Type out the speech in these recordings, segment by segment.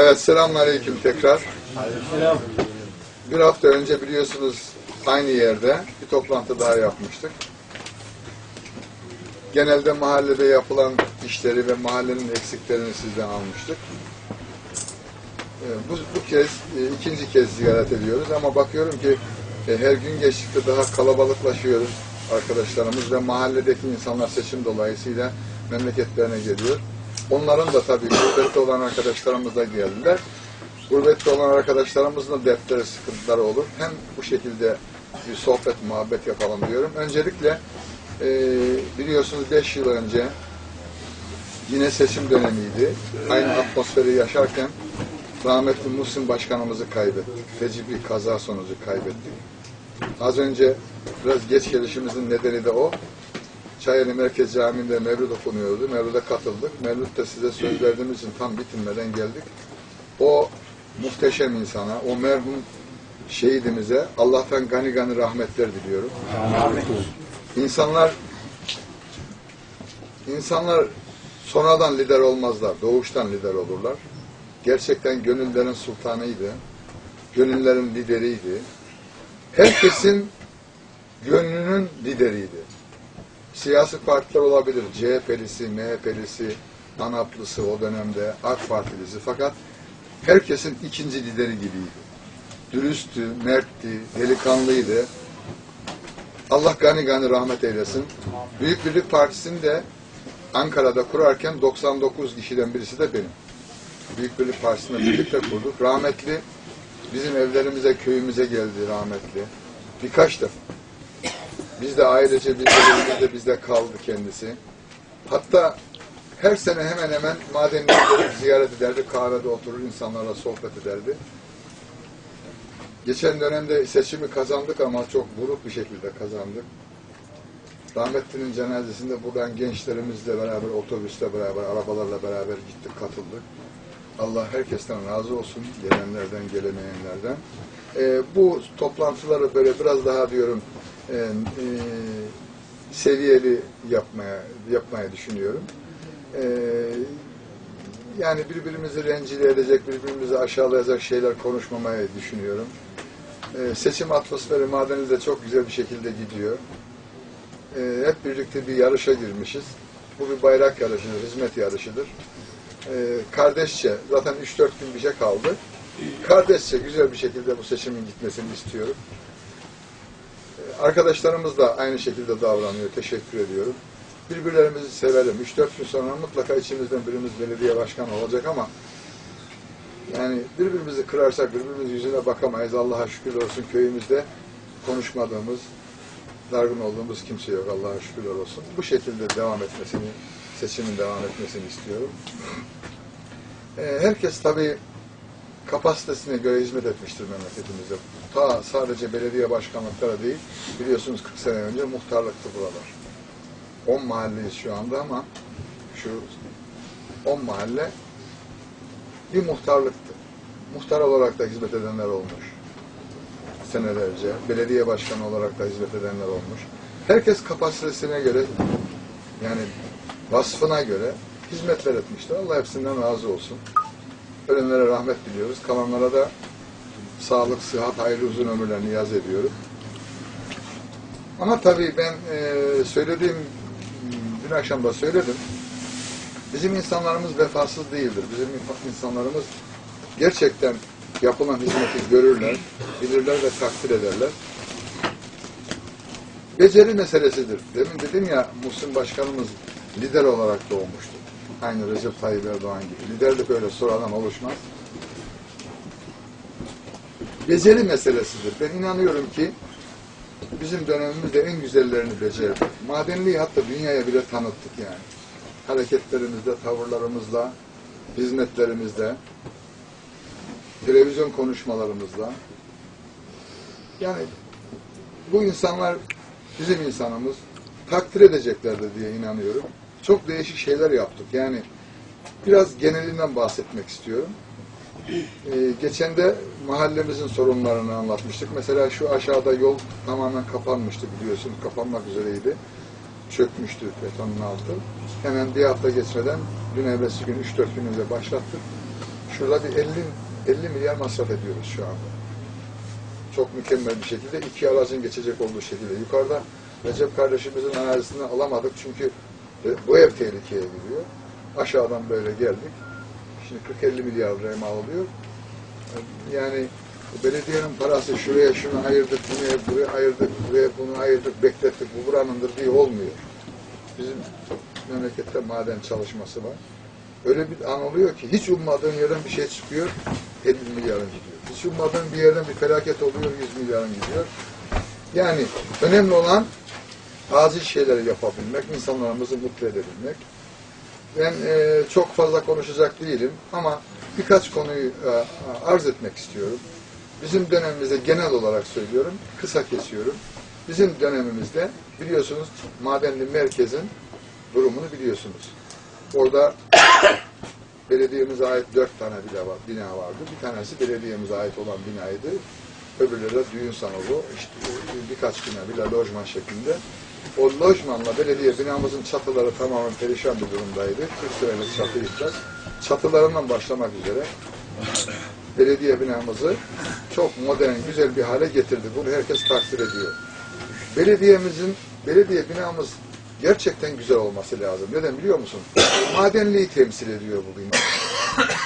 Evet, selamünaleyküm tekrar. Bir hafta önce biliyorsunuz aynı yerde bir toplantı daha yapmıştık. Genelde mahallede yapılan işleri ve mahallenin eksiklerini sizden almıştık. Ee, Bu, bu kez e, ikinci kez ziyaret ediyoruz ama bakıyorum ki e, her gün geçtikçe daha kalabalıklaşıyoruz arkadaşlarımız ve mahalledeki insanlar seçim dolayısıyla memleketlerine geliyor. Onların da tabii gurbette olan arkadaşlarımız da geldiler. Gurbette olan arkadaşlarımızın da dertleri, sıkıntıları olur. Hem bu şekilde bir sohbet, muhabbet yapalım diyorum. Öncelikle e, biliyorsunuz 5 yıl önce yine seçim dönemiydi. Aynı atmosferi yaşarken rahmetli Muhsin Başkanımızı kaybettik. Feci bir kaza sonucu kaybettik. Az önce biraz geç gelişimizin nedeni de o. Çayeli Merkez Camii'nde Mevlüt okunuyordu. Mevlüt'e katıldık. Mevlüt'te size söz verdiğimiz için tam bitirmeden geldik. O muhteşem insana, o merhum şehidimize Allah'tan gani gani rahmetler diliyorum. İnsanlar insanlar sonradan lider olmazlar, doğuştan lider olurlar. Gerçekten gönüllerin sultanıydı. Gönüllerin lideriydi. Herkesin gönlünün lideriydi. Siyasi partiler olabilir. CHP'lisi, MHP'lisi, ANAP'lısı o dönemde, AK Partilisi. Fakat herkesin ikinci lideri gibiydi. Dürüsttü, mertti, delikanlıydı. Allah gani gani rahmet eylesin. Büyük Birlik Partisi'ni de Ankara'da kurarken 99 kişiden birisi de benim. Büyük Birlik Partisi'nde birlikte kurduk. Rahmetli bizim evlerimize, köyümüze geldi rahmetli. Birkaç defa. Biz de ailece biz de bizde kaldı kendisi. Hatta her sene hemen hemen madenleri ziyaret ederdi, kahvede oturur insanlarla sohbet ederdi. Geçen dönemde seçimi kazandık ama çok buruk bir şekilde kazandık. Rahmetlinin cenazesinde buradan gençlerimizle beraber, otobüsle beraber, arabalarla beraber gittik, katıldık. Allah herkesten razı olsun, gelenlerden, gelemeyenlerden. Ee, bu toplantıları böyle biraz daha diyorum e, e, seviyeli yapmaya yapmaya düşünüyorum. Ee, yani birbirimizi rencide edecek, birbirimizi aşağılayacak şeyler konuşmamayı düşünüyorum. Ee, seçim atmosferi Madeniz'de çok güzel bir şekilde gidiyor. Ee, hep birlikte bir yarışa girmişiz. Bu bir bayrak yarışıdır, hizmet yarışıdır. Ee, kardeşçe, zaten 3-4 gün bir şey kaldı. Kardeşçe güzel bir şekilde bu seçimin gitmesini istiyorum. Ee, arkadaşlarımız da aynı şekilde davranıyor, teşekkür ediyorum. Birbirlerimizi sevelim. 3-4 gün sonra mutlaka içimizden birimiz belediye başkanı olacak ama yani birbirimizi kırarsak birbirimiz yüzüne bakamayız. Allah'a şükür olsun köyümüzde konuşmadığımız, dargın olduğumuz kimse yok. Allah'a şükürler olsun. Bu şekilde devam etmesini, seçimin devam etmesini istiyorum. Ee, herkes tabii kapasitesine göre hizmet etmiştir memleketimize. Ta sadece belediye başkanlıkları değil, biliyorsunuz 40 sene önce muhtarlıktı buralar. 10 mahalleyiz şu anda ama şu 10 mahalle bir muhtarlıktı. Muhtar olarak da hizmet edenler olmuş. Senelerce. Belediye başkanı olarak da hizmet edenler olmuş. Herkes kapasitesine göre yani vasfına göre hizmetler etmiştir. Allah hepsinden razı olsun. Ölenlere rahmet diliyoruz. Kalanlara da sağlık, sıhhat, hayırlı uzun ömürler niyaz ediyorum. Ama tabii ben e, söylediğim, dün akşam da söyledim. Bizim insanlarımız vefasız değildir. Bizim insanlarımız gerçekten yapılan hizmeti görürler, bilirler ve takdir ederler. Beceri meselesidir. Demin dedim ya Muhsin Başkanımız lider olarak doğmuştu. Aynı Recep Tayyip Erdoğan gibi. Liderlik öyle sonradan oluşmaz. Beceri meselesidir. Ben inanıyorum ki bizim dönemimizde en güzellerini becerdik. Madenliği hatta dünyaya bile tanıttık yani hareketlerimizde, tavırlarımızla, hizmetlerimizle, televizyon konuşmalarımızla. Yani bu insanlar bizim insanımız takdir edeceklerdir diye inanıyorum. Çok değişik şeyler yaptık. Yani biraz genelinden bahsetmek istiyorum. Ee, geçen de mahallemizin sorunlarını anlatmıştık. Mesela şu aşağıda yol tamamen kapanmıştı biliyorsun. Kapanmak üzereydi çökmüştü betonun altı. Hemen bir hafta geçmeden dün evvelsi gün 3-4 gün önce başlattık. şurada bir 50, 50 milyar masraf ediyoruz şu anda. Çok mükemmel bir şekilde iki aracın geçecek olduğu şekilde. Yukarıda Recep kardeşimizin analizini alamadık çünkü bu ev tehlikeye giriyor. Aşağıdan böyle geldik. Şimdi 40-50 milyar mal oluyor. Yani belediyenin parası şuraya şunu ayırdık, bunu buraya ayırdık, buraya bunu ayırdık, beklettik, bu buranındır diye olmuyor. Bizim memlekette maden çalışması var. Öyle bir an oluyor ki hiç ummadığın yerden bir şey çıkıyor, 50 milyarın gidiyor. Hiç ummadığın bir yerden bir felaket oluyor, 100 milyarın gidiyor. Yani önemli olan acil şeyleri yapabilmek, insanlarımızı mutlu edebilmek. Ben e, çok fazla konuşacak değilim ama birkaç konuyu e, arz etmek istiyorum. Bizim dönemimizde genel olarak söylüyorum, kısa kesiyorum. Bizim dönemimizde biliyorsunuz Madenli Merkez'in durumunu biliyorsunuz. Orada belediyemize ait dört tane bina, var, bina vardı. Bir tanesi belediyemize ait olan binaydı. Öbürleri de düğün salonu, işte birkaç bina, villa lojman şeklinde. O lojmanla belediye binamızın çatıları tamamen perişan bir durumdaydı. 40 senelik çatı yıkacak. Çatılarından başlamak üzere belediye binamızı çok modern, güzel bir hale getirdi. Bunu herkes takdir ediyor. Belediyemizin, belediye binamız gerçekten güzel olması lazım. Neden biliyor musun? Madenliği temsil ediyor bu bina.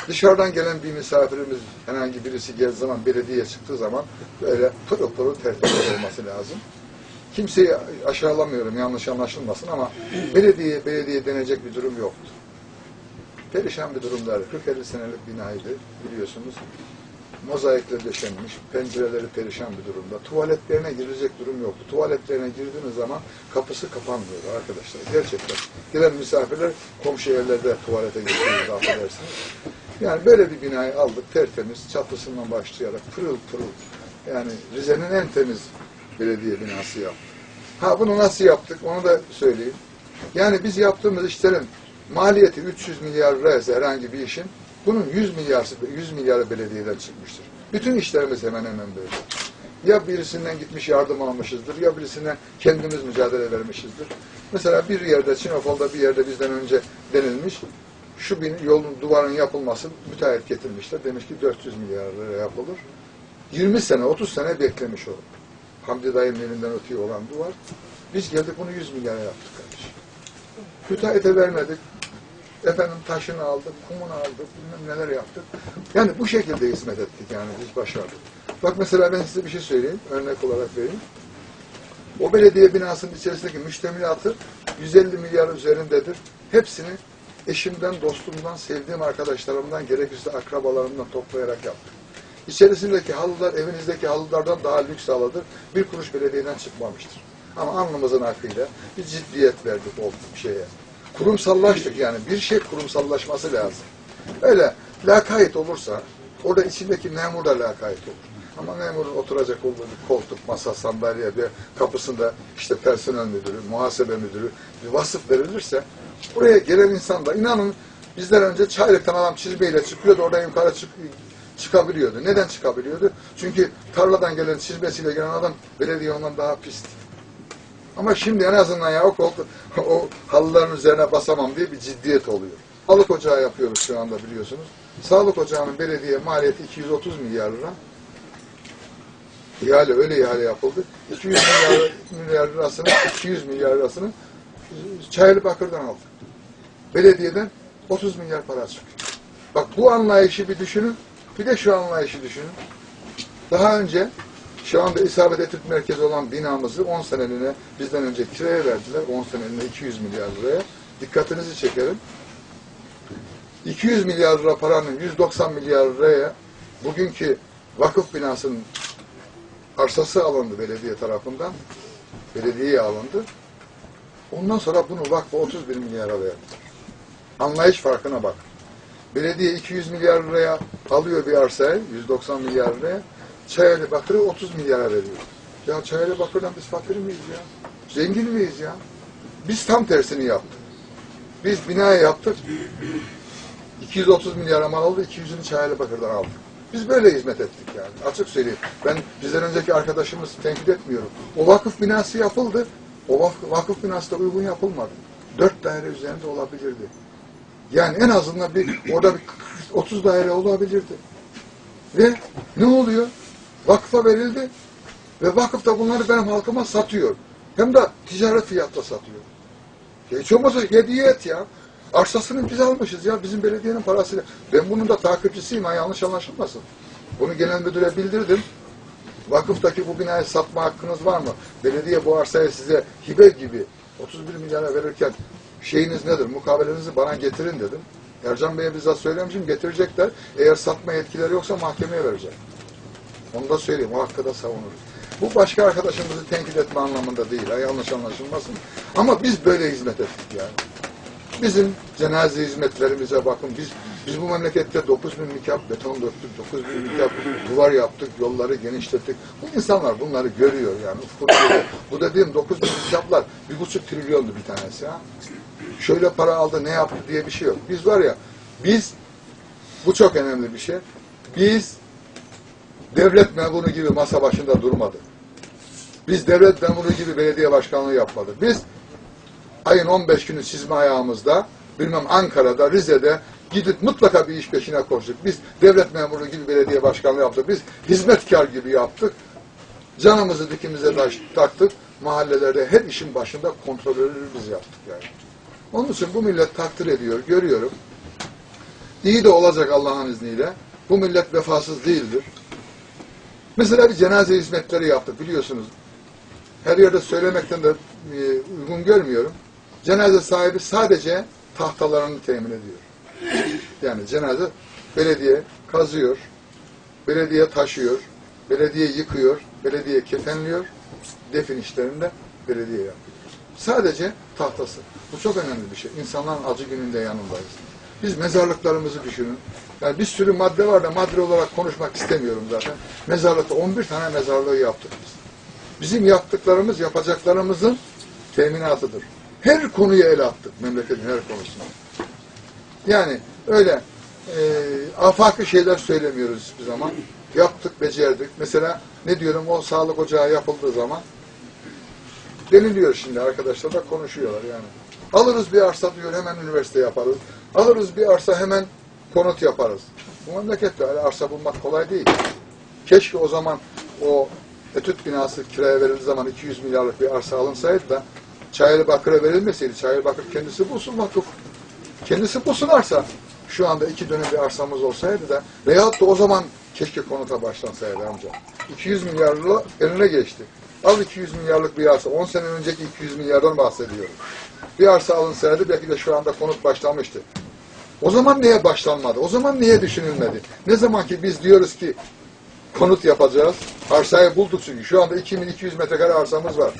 Dışarıdan gelen bir misafirimiz, herhangi birisi geldiği zaman, belediyeye çıktığı zaman böyle pırıl pırıl tertemiz olması lazım. Kimseyi aşağılamıyorum, yanlış anlaşılmasın ama belediye, belediye denecek bir durum yoktu. Perişan bir durumdaydı. 40-50 senelik binaydı biliyorsunuz. Mozaikle döşenmiş, pencereleri perişan bir durumda. Tuvaletlerine girecek durum yoktu. Tuvaletlerine girdiğiniz zaman kapısı kapanmıyordu arkadaşlar. Gerçekten. Gelen misafirler komşu evlerde tuvalete gidiyoruz affedersiniz. Yani böyle bir binayı aldık tertemiz, çatısından başlayarak pırıl pırıl. Yani Rize'nin en temiz belediye binası yaptık. Ha bunu nasıl yaptık onu da söyleyeyim. Yani biz yaptığımız işlerin maliyeti 300 milyar liraysa herhangi bir işin bunun 100 milyar 100 milyarı belediyeden çıkmıştır. Bütün işlerimiz hemen hemen böyle. Ya birisinden gitmiş yardım almışızdır, ya birisinden kendimiz mücadele vermişizdir. Mesela bir yerde, Çinopol'da bir yerde bizden önce denilmiş, şu bin, yolun, duvarın yapılması müteahhit getirmişler. Demiş ki 400 milyar lira yapılır. 20 sene, 30 sene beklemiş o. Hamdi dayının elinden ötüyor olan duvar. Biz geldik bunu 100 milyara yaptık kardeşim. Müteahhite vermedik. Efendim taşını aldık, kumunu aldık, bilmem neler yaptık. Yani bu şekilde hizmet ettik yani biz başardık. Bak mesela ben size bir şey söyleyeyim, örnek olarak vereyim. O belediye binasının içerisindeki müştemilatı 150 milyar üzerindedir. Hepsini eşimden, dostumdan, sevdiğim arkadaşlarımdan, gerekirse akrabalarımdan toplayarak yaptık. İçerisindeki halılar evinizdeki halılardan daha lüks halıdır. Bir kuruş belediyeden çıkmamıştır. Ama alnımızın akıyla bir ciddiyet verdik o şeye. Kurumsallaştık yani. Bir şey kurumsallaşması lazım. Öyle lakayt olursa orada içindeki memur da lakayt olur. Ama memurun oturacak olduğu bir koltuk, masa, sandalye bir kapısında işte personel müdürü, muhasebe müdürü bir vasıf verilirse buraya gelen insan da inanın bizden önce çaylıktan adam çizmeyle çıkıyordu oradan yukarı çık, çıkabiliyordu. Neden çıkabiliyordu? Çünkü tarladan gelen çizmesiyle gelen adam belediye ondan daha pisti. Ama şimdi en azından ya o, koltuk, o halıların üzerine basamam diye bir ciddiyet oluyor. Sağlık ocağı yapıyoruz şu anda biliyorsunuz. Sağlık ocağının belediye maliyeti 230 milyar lira. İhale öyle ihale yapıldı. 200 milyar, milyar lirasını 200 milyar lirasını Çayeli Bakır'dan aldık. Belediyeden 30 milyar para çıkıyor. Bak bu anlayışı bir düşünün. Bir de şu anlayışı düşünün. Daha önce şu anda isabet etüt merkezi olan binamızı 10 seneliğine bizden önce kiraya verdiler. 10 seneliğine 200 milyar liraya. Dikkatinizi çekerim. 200 milyar lira paranın 190 milyar liraya bugünkü vakıf binasının arsası alındı belediye tarafından. Belediyeye alındı. Ondan sonra bunu vakfa 31 milyara verdi. Anlayış farkına bak. Belediye 200 milyar liraya alıyor bir arsayı, 190 milyar liraya. Çayeli Bakır'ı 30 milyara veriyor. Ya Çayeli Bakır'dan biz fakir miyiz ya? Zengin miyiz ya? Biz tam tersini yaptık. Biz binayı yaptık. 230 milyara mal oldu, 200'ünü Çayeli Bakır'dan aldık. Biz böyle hizmet ettik yani. Açık söyleyeyim. Ben bizden önceki arkadaşımız tenkit etmiyorum. O vakıf binası yapıldı. O vakıf, vakıf binası da uygun yapılmadı. Dört daire üzerinde olabilirdi. Yani en azından bir orada bir 30 daire olabilirdi. Ve ne oluyor? Vakfa verildi ve vakıf da bunları benim halkıma satıyor. Hem de ticaret fiyatla satıyor. Hiç olmazsa hediye et ya. Arsasını biz almışız ya bizim belediyenin parasıyla. Ben bunun da takipçisiyim ha yanlış anlaşılmasın. Bunu genel müdüre bildirdim. Vakıftaki bu binayı satma hakkınız var mı? Belediye bu arsayı size hibe gibi 31 milyara verirken şeyiniz nedir? Mukabelenizi bana getirin dedim. Ercan Bey'e bizzat söylemişim getirecekler. Eğer satma yetkileri yoksa mahkemeye verecek. Onu da söyleyeyim. O hakkı da savunuruz. Bu başka arkadaşımızı tenkit etme anlamında değil. ha, Yanlış anlaşılmasın. Ama biz böyle hizmet ettik yani. Bizim cenaze hizmetlerimize bakın. Biz biz bu memlekette 9 bin mikap beton döktük, 9 bin mikap duvar yaptık, yolları genişlettik. Bu insanlar bunları görüyor yani. Bu dediğim 9 bin mikaplar bir buçuk trilyondu bir tanesi ha. Şöyle para aldı ne yaptı diye bir şey yok. Biz var ya, biz bu çok önemli bir şey. Biz devlet memuru gibi masa başında durmadık. Biz devlet memuru gibi belediye başkanlığı yapmadık. Biz ayın 15 günü çizme ayağımızda bilmem Ankara'da, Rize'de gidip mutlaka bir iş peşine koştuk. Biz devlet memuru gibi belediye başkanlığı yaptık. Biz hizmetkar gibi yaptık. Canımızı dikimize taktık. Mahallelerde her işin başında kontrolörü biz yaptık yani. Onun için bu millet takdir ediyor, görüyorum. İyi de olacak Allah'ın izniyle. Bu millet vefasız değildir. Mesela bir cenaze hizmetleri yaptık biliyorsunuz. Her yerde söylemekten de e, uygun görmüyorum. Cenaze sahibi sadece tahtalarını temin ediyor. Yani cenaze belediye kazıyor, belediye taşıyor, belediye yıkıyor, belediye kefenliyor, defin işlerini de belediye yapıyor. Sadece tahtası. Bu çok önemli bir şey. İnsanların acı gününde yanındayız. Biz mezarlıklarımızı düşünün. Yani bir sürü madde var da madde olarak konuşmak istemiyorum zaten. Mezarlıkta 11 tane mezarlığı yaptık biz. Bizim yaptıklarımız, yapacaklarımızın teminatıdır. Her konuya el attık, memleketin her konusuna. Yani öyle e, afaki şeyler söylemiyoruz hiçbir zaman. Yaptık, becerdik. Mesela ne diyorum o sağlık ocağı yapıldığı zaman deniliyor şimdi arkadaşlar da konuşuyorlar yani. Alırız bir arsa diyor hemen üniversite yaparız. Alırız bir arsa hemen konut yaparız. Bu memlekette öyle arsa bulmak kolay değil. Keşke o zaman o etüt binası kiraya verildiği zaman 200 milyarlık bir arsa alınsaydı da Çayırı Bakır'a verilmeseydi, Çayırı Bakır kendisi bulsun vakıf. Kendisi bulsun arsa. Şu anda iki dönüm bir arsamız olsaydı da veyahut da o zaman keşke konuta başlansaydı amca. 200 milyarlı eline geçti. Al 200 milyarlık bir arsa. 10 sene önceki 200 milyardan bahsediyorum. Bir arsa alınsaydı belki de şu anda konut başlamıştı. O zaman niye başlanmadı? O zaman niye düşünülmedi? Ne zaman ki biz diyoruz ki konut yapacağız. Arsayı bulduk çünkü. Şu anda 2200 metrekare arsamız var.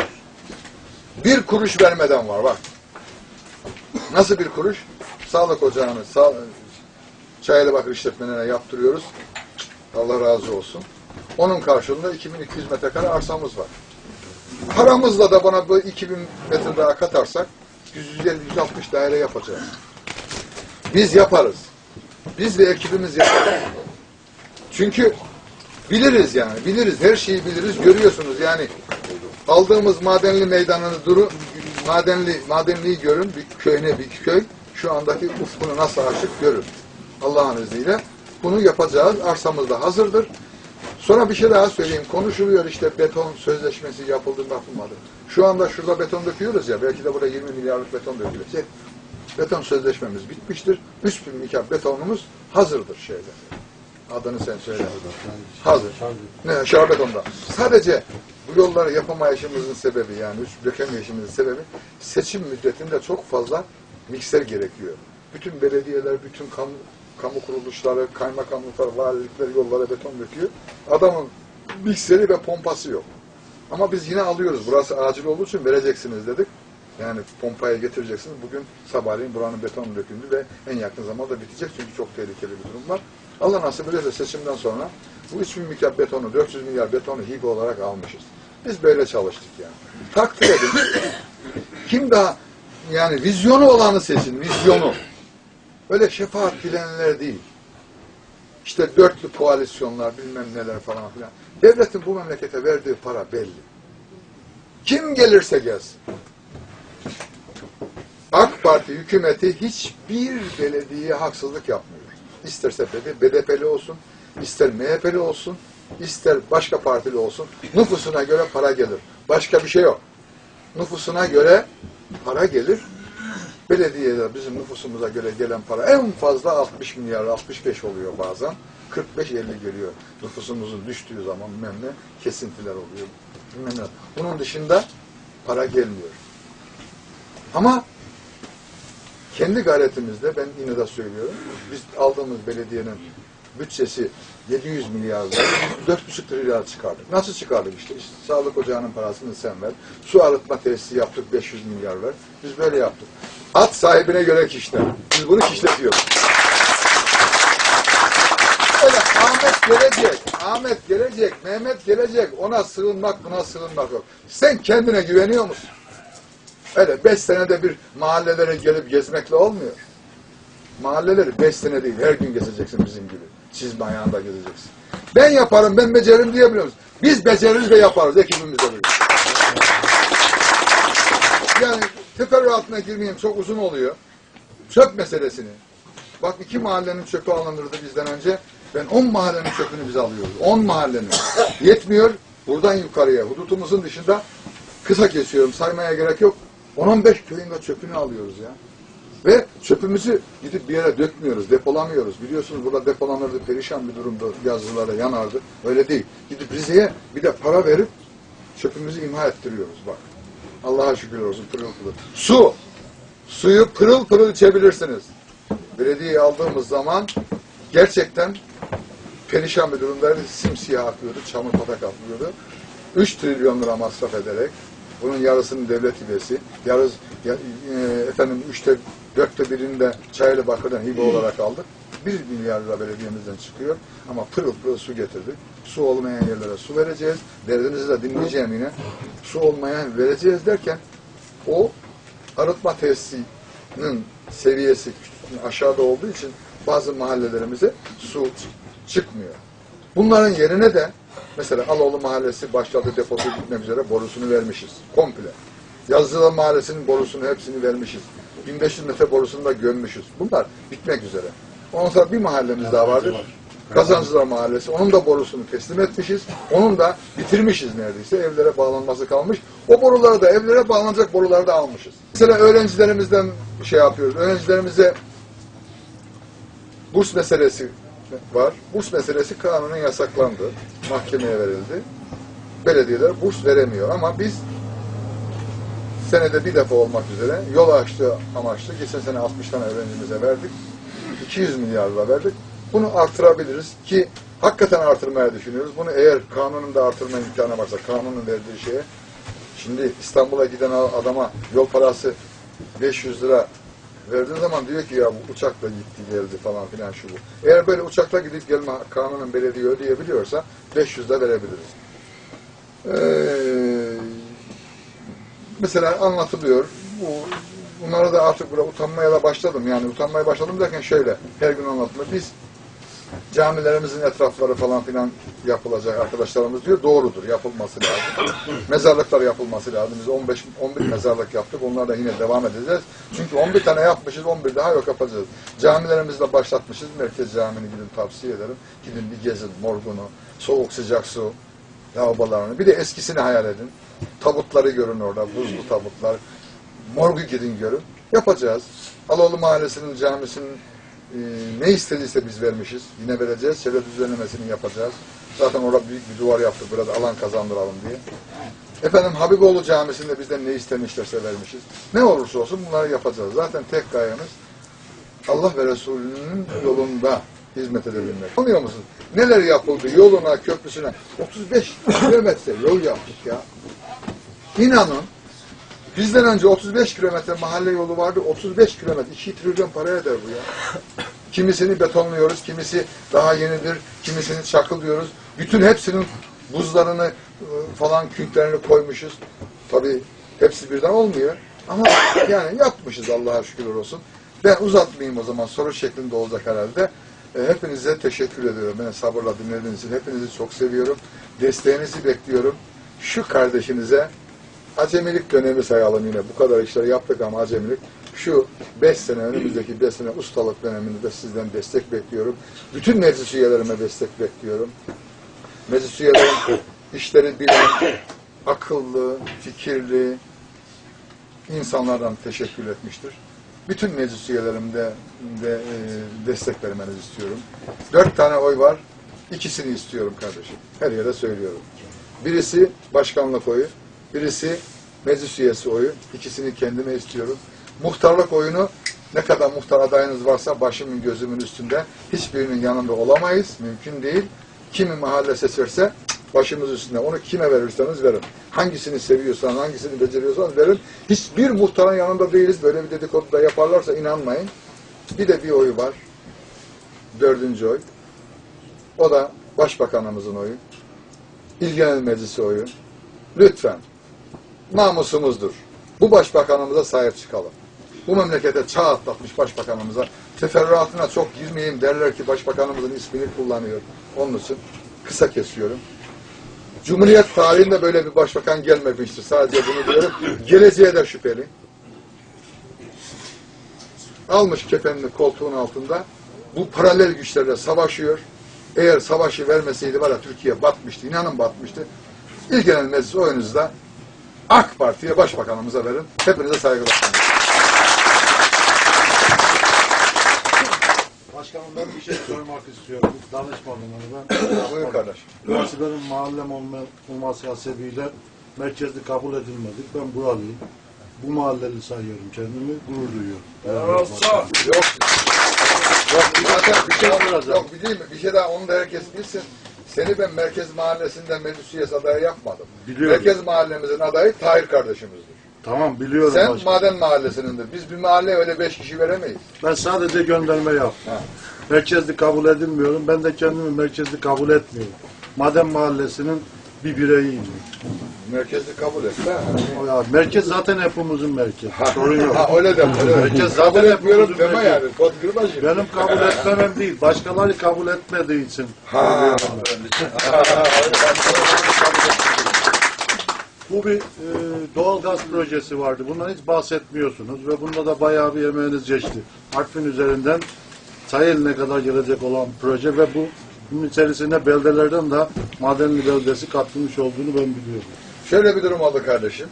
Bir kuruş vermeden var bak. Nasıl bir kuruş? Sağlık ocağını sağ, Çayeli Bakır işletmelerine yaptırıyoruz. Allah razı olsun. Onun karşılığında 2200 metrekare arsamız var. Paramızla da bana bu 2000 metre daha katarsak 150-160 daire yapacağız. Biz yaparız. Biz ve ekibimiz yaparız. Çünkü biliriz yani. Biliriz. Her şeyi biliriz. Görüyorsunuz yani. Aldığımız madenli meydanını duru madenli madenliği görün. Bir köyüne bir köy. Şu andaki ufkunu nasıl açık görün. Allah'ın izniyle. Bunu yapacağız. Arsamız da hazırdır. Sonra bir şey daha söyleyeyim. Konuşuluyor işte beton sözleşmesi yapıldı yapılmadı. Şu anda şurada beton döküyoruz ya. Belki de burada 20 milyarlık beton dökülecek. Beton sözleşmemiz bitmiştir. 3000 miktar betonumuz hazırdır şeyde. Adını sen söyle. Hazır. Ne, şarbetonda. Sadece bu yolları yapamayışımızın sebebi yani üst dökemeyişimizin sebebi seçim müddetinde çok fazla mikser gerekiyor. Bütün belediyeler, bütün kamu, kamu kuruluşları, kaymakamlıklar, valilikler yollara beton döküyor. Adamın mikseri ve pompası yok. Ama biz yine alıyoruz. Burası acil olduğu için vereceksiniz dedik. Yani pompaya getireceksiniz. Bugün sabahleyin buranın beton döküldü ve en yakın zamanda bitecek çünkü çok tehlikeli bir durum var. Allah nasip ederse seçimden sonra bu 3000 milyar betonu, 400 milyar betonu hibe olarak almışız. Biz böyle çalıştık yani. Takdir edin. Kim daha yani vizyonu olanı seçin, vizyonu. Öyle şefaat bilenler değil. İşte dörtlü koalisyonlar, bilmem neler falan filan. Devletin bu memlekete verdiği para belli. Kim gelirse gelsin. AK Parti hükümeti hiçbir belediyeye haksızlık yapmıyor. isterse BDP'li olsun, ister MHP'li olsun, ister başka partili olsun, nüfusuna göre para gelir. Başka bir şey yok. Nüfusuna göre para gelir. Belediyede bizim nüfusumuza göre gelen para en fazla 60 milyar, 65 oluyor bazen. 45-50 geliyor. Nüfusumuzun düştüğü zaman bilmem kesintiler oluyor. Bilmem. Bunun dışında para gelmiyor. Ama kendi gayretimizde ben yine de söylüyorum. Biz aldığımız belediyenin bütçesi 700 milyar lira, 4,5 trilyon çıkardık. Nasıl çıkardık işte? işte? Sağlık ocağının parasını sen ver. Su arıtma tesisi yaptık 500 milyar ver. Biz böyle yaptık. At sahibine göre kişiler. Biz bunu kişletiyoruz. Öyle Ahmet gelecek, Ahmet gelecek, Mehmet gelecek. Ona sığınmak, buna sığınmak yok. Sen kendine güveniyor musun? Öyle beş senede bir mahallelere gelip gezmekle olmuyor. Mahalleleri beş sene değil, her gün gezeceksin bizim gibi. Çizme ayağında gezeceksin. Ben yaparım, ben beceririm diyebiliyor musun? Biz beceririz ve yaparız, ekibimizle birlikte. Yani teferruatına girmeyeyim, çok uzun oluyor. Çöp meselesini. Bak iki mahallenin çöpü alınırdı bizden önce. Ben on mahallenin çöpünü biz alıyoruz. On mahallenin. Yetmiyor. Buradan yukarıya, hudutumuzun dışında kısa kesiyorum, saymaya gerek yok. 10-15 köyün de çöpünü alıyoruz ya. Ve çöpümüzü gidip bir yere dökmüyoruz, depolamıyoruz. Biliyorsunuz burada depolanırdı, perişan bir durumda yazılara yanardı. Öyle değil. Gidip Rize'ye bir de para verip çöpümüzü imha ettiriyoruz bak. Allah'a şükür olsun pırıl pırıl. Su. Suyu pırıl pırıl içebilirsiniz. Belediyeyi aldığımız zaman gerçekten perişan bir durumdaydı. Simsiyah akıyordu, çamur patak akıyordu. 3 trilyon lira masraf ederek bunun yarısının devlet hibesi, yarısı ya, e, efendim üçte dörtte birini de Çaylı Bakır'dan hibe olarak aldık. Bir milyar lira belediyemizden çıkıyor ama pırıl pırıl su getirdik. Su olmayan yerlere su vereceğiz. Derdinizi de dinleyeceğim yine. Su olmayan vereceğiz derken o arıtma tesisinin seviyesi aşağıda olduğu için bazı mahallelerimize su çıkmıyor. Bunların yerine de mesela Aloğlu Mahallesi başladı deposu gitmek üzere borusunu vermişiz. Komple. Yazılı Mahallesi'nin borusunu hepsini vermişiz. 1500 metre borusunu da gömmüşüz. Bunlar bitmek üzere. Ondan sonra bir mahallemiz daha vardı. Kazancılar Mahallesi. Onun da borusunu teslim etmişiz. Onun da bitirmişiz neredeyse. Evlere bağlanması kalmış. O boruları da evlere bağlanacak boruları da almışız. Mesela öğrencilerimizden şey yapıyoruz. Öğrencilerimize burs meselesi var. Burs meselesi kanunen yasaklandı. Mahkemeye verildi. Belediyeler burs veremiyor ama biz senede bir defa olmak üzere yol açtığı amaçlı geçen sene 60 tane öğrencimize verdik. 200 milyar lira verdik. Bunu artırabiliriz ki hakikaten artırmaya düşünüyoruz. Bunu eğer kanunun da artırma imkanı varsa kanunun verdiği şeye şimdi İstanbul'a giden adama yol parası 500 lira verdiğin zaman diyor ki ya bu uçakla gitti geldi falan filan şu bu. Eğer böyle uçakla gidip gelme kanunun belediye ödeyebiliyorsa 500 de verebiliriz. Ee, mesela anlatılıyor. Bu, bunlara da artık burada utanmaya da başladım. Yani utanmaya başladım derken şöyle her gün anlatılıyor. Biz camilerimizin etrafları falan filan yapılacak arkadaşlarımız diyor. Doğrudur. Yapılması lazım. Mezarlıklar yapılması lazım. Biz 15 11 mezarlık yaptık. Onlar da yine devam edeceğiz. Çünkü 11 tane yapmışız. 11 daha yok yapacağız. Camilerimizi de başlatmışız. Merkez Camii'ni gidin tavsiye ederim. Gidin bir gezin morgunu, soğuk sıcak su, lavabolarını. Bir de eskisini hayal edin. Tabutları görün orada. Buzlu tabutlar. Morgu gidin görün. Yapacağız. Aloğlu Mahallesi'nin camisinin e, ne istediyse biz vermişiz. Yine vereceğiz. Çevre düzenlemesini yapacağız. Zaten orada büyük bir duvar yaptık. Biraz alan kazandıralım diye. Efendim Habiboğlu Camisi'nde bizden ne istemişlerse vermişiz. Ne olursa olsun bunları yapacağız. Zaten tek gayemiz Allah ve Resulünün yolunda hizmet edebilmek. Anlıyor musun? Neler yapıldı yoluna, köprüsüne. 35 kilometre yol yaptık ya. İnanın Bizden önce 35 kilometre mahalle yolu vardı. 35 kilometre. 2 trilyon para eder bu ya. Kimisini betonluyoruz, kimisi daha yenidir, kimisini çakılıyoruz. Bütün hepsinin buzlarını e, falan künklerini koymuşuz. Tabii hepsi birden olmuyor. Ama yani yapmışız Allah'a şükürler olsun. Ben uzatmayayım o zaman. Soru şeklinde olacak herhalde. E, Hepinize teşekkür ediyorum. Beni sabırla dinlediğiniz için. Hepinizi çok seviyorum. Desteğinizi bekliyorum. Şu kardeşinize acemilik dönemi sayalım yine. Bu kadar işleri yaptık ama acemilik. Şu beş sene, önümüzdeki beş sene ustalık döneminde de sizden destek bekliyorum. Bütün meclis üyelerime destek bekliyorum. Meclis üyelerim işleri bilen, akıllı, fikirli insanlardan teşekkür etmiştir. Bütün meclis üyelerimde de e, destek vermenizi istiyorum. Dört tane oy var. İkisini istiyorum kardeşim. Her yere söylüyorum. Birisi başkanlık oyu, birisi meclis üyesi oyu. İkisini kendime istiyorum. Muhtarlık oyunu ne kadar muhtar adayınız varsa başımın gözümün üstünde hiçbirinin yanında olamayız. Mümkün değil. Kimi mahalle seçerse başımız üstünde. Onu kime verirseniz verin. Hangisini seviyorsanız, hangisini beceriyorsanız verin. Hiçbir muhtarın yanında değiliz. Böyle bir dedikodu da yaparlarsa inanmayın. Bir de bir oyu var. Dördüncü oy. O da başbakanımızın oyu. İl Genel Meclisi oyu. Lütfen. Namusumuzdur. Bu başbakanımıza sahip çıkalım. Bu memlekete çağ atlatmış başbakanımıza teferruatına çok girmeyeyim derler ki başbakanımızın ismini kullanıyor. Onun için kısa kesiyorum. Cumhuriyet tarihinde böyle bir başbakan gelmemiştir. Sadece bunu diyorum. Geleceğe de şüpheli. Almış kefenini koltuğun altında. Bu paralel güçlerle savaşıyor. Eğer savaşı vermeseydi var ya Türkiye batmıştı. İnanın batmıştı. İl Genel Meclis oyunuzda AK Parti'ye başbakanımıza verin. Hepinize saygılar. Başkanım ben bir şey sormak istiyorum. Danışmadım onu ben. Buyur kardeş. Burası benim mahallem olma, olması hasebiyle merkezli kabul edilmedik. Ben buralıyım. Bu mahalleli sayıyorum kendimi. Gurur duyuyorum. Yok. Yok bir dakika bir şey yok bir değil mi? Bir şey daha onu da herkes bilsin. Seni ben Merkez Mahallesi'nden meclis üyesi adayı yapmadım. Biliyorum. Merkez Mahallemizin adayı Tahir kardeşimizdir. Tamam biliyorum Sen başkanım. Maden Mahallesi'nindir. Biz bir mahalleye öyle beş kişi veremeyiz. Ben sadece gönderme yaptım. Ha. Merkezli kabul edilmiyorum. Ben de kendimi merkezli kabul etmiyorum. Maden Mahallesi'nin bir bireyiyim. Merkezi kabul et. Ha. O ya, merkez zaten hepimizin merkezi. Sorun yok. Ha öyle de. Öyle. Herkes kabul zaten etmiyorum hepimizin deme merkezi. yani. Kod kırma şimdi. Benim kabul etmemem değil. Başkaları kabul etmediği için. Ha. Bu bir e, doğal gaz projesi vardı. Bundan hiç bahsetmiyorsunuz ve bunda da bayağı bir emeğiniz geçti. Artvin üzerinden Sayeli'ne kadar gelecek olan proje ve bu bunun içerisinde beldelerden de Madenli beldesi katılmış olduğunu ben biliyorum. Şöyle bir durum oldu kardeşim.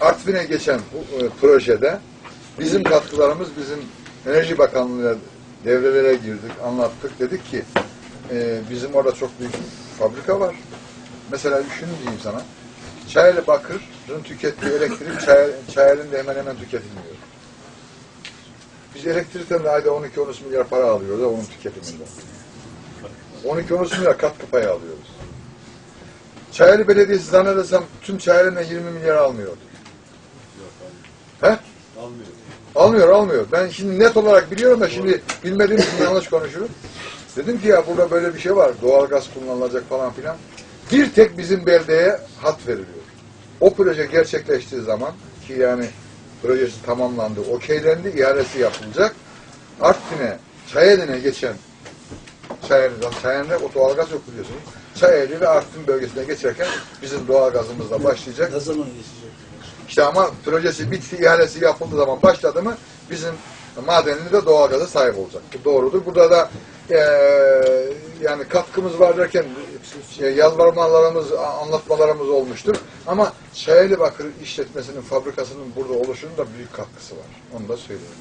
Artvin'e geçen bu e, projede bizim katkılarımız bizim Enerji Bakanlığı'na devrelere girdik, anlattık. Dedik ki e, bizim orada çok büyük fabrika var. Mesela şunu diyeyim sana. Çayeli Bakır'ın tükettiği elektrik Çay, Çayeli'nde hemen hemen tüketilmiyor. Biz elektrikten de ayda 12-13 milyar para alıyoruz ha, onun tüketiminde. 12-13 milyar katkı payı alıyoruz. Çayeli Belediyesi zannedersem tüm Çayeli'nden 20 milyar almıyordu. He? Almıyor. Almıyor, almıyor. Ben şimdi net olarak biliyorum da şimdi bilmediğim için yanlış konuşurum. Dedim ki ya burada böyle bir şey var. Doğalgaz kullanılacak falan filan. Bir tek bizim beldeye hat veriliyor. O proje gerçekleştiği zaman ki yani projesi tamamlandı, okeylendi, ihalesi yapılacak. Artvin'e, Çayeli'ne geçen Çayeli, Çayeli'de o doğalgaz yok biliyorsunuz. Çayeli ve Artvin bölgesine geçerken bizim doğalgazımızla başlayacak. Ne zaman geçecek? İşte ama projesi bitti, ihalesi yapıldığı zaman başladı mı bizim madenli de doğalgaza sahip olacak. Bu doğrudur. Burada da eee, yani katkımız var derken şey, yalvarmalarımız, anlatmalarımız olmuştur. Ama Çayeli Bakır işletmesinin, fabrikasının burada oluşunun da büyük katkısı var. Onu da söyleyeyim.